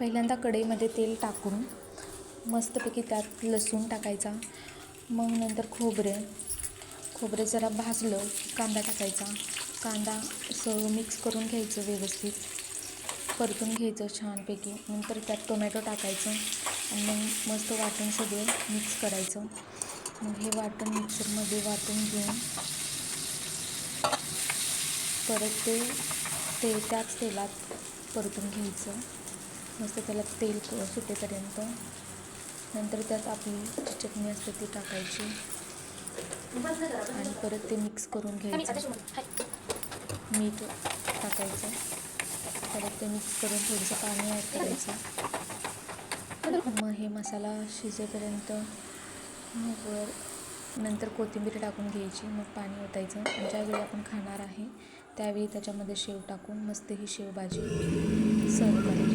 पहिल्यांदा कढईमध्ये तेल टाकून मस्तपैकी त्यात लसूण टाकायचा. मग नंतर खोबरे. खोबरे जरा भाजलं कांदा टाकायचा. कांदा सर्व मिक्स करून घ्यायचं व्यवस्थित. परतून घ्यायचं छानपैकी. नंतर त्यात टोमॅटो टाकायचं आणि मग मस्त वाटण सगळं मिक्स करायचं. मग हे वाटण मिक्सरमध्ये वाटून घेऊन परत ते ते त्याच तेलात परतून घ्यायचं. मस्त त्याला तेल सुटेपर्यंत. नंतर त्यात आपली जी चटणी असते ती टाकायची. आणि परत ते मिक्स करून घ्यायचं. मीठ टाकायचं. परत ते मिक्स करून थोडंसं पाणी ॲड करायचं. मग हे मसाला शिजेपर्यंत मग नंतर कोथिंबीर टाकून घ्यायची. मग पाणी ओतायचं. आणि ज्यावेळी आपण खाणार आहे त्यावेळी त्याच्यामध्ये शेव टाकून मस्त ही शेवभाजी सर्व करायची.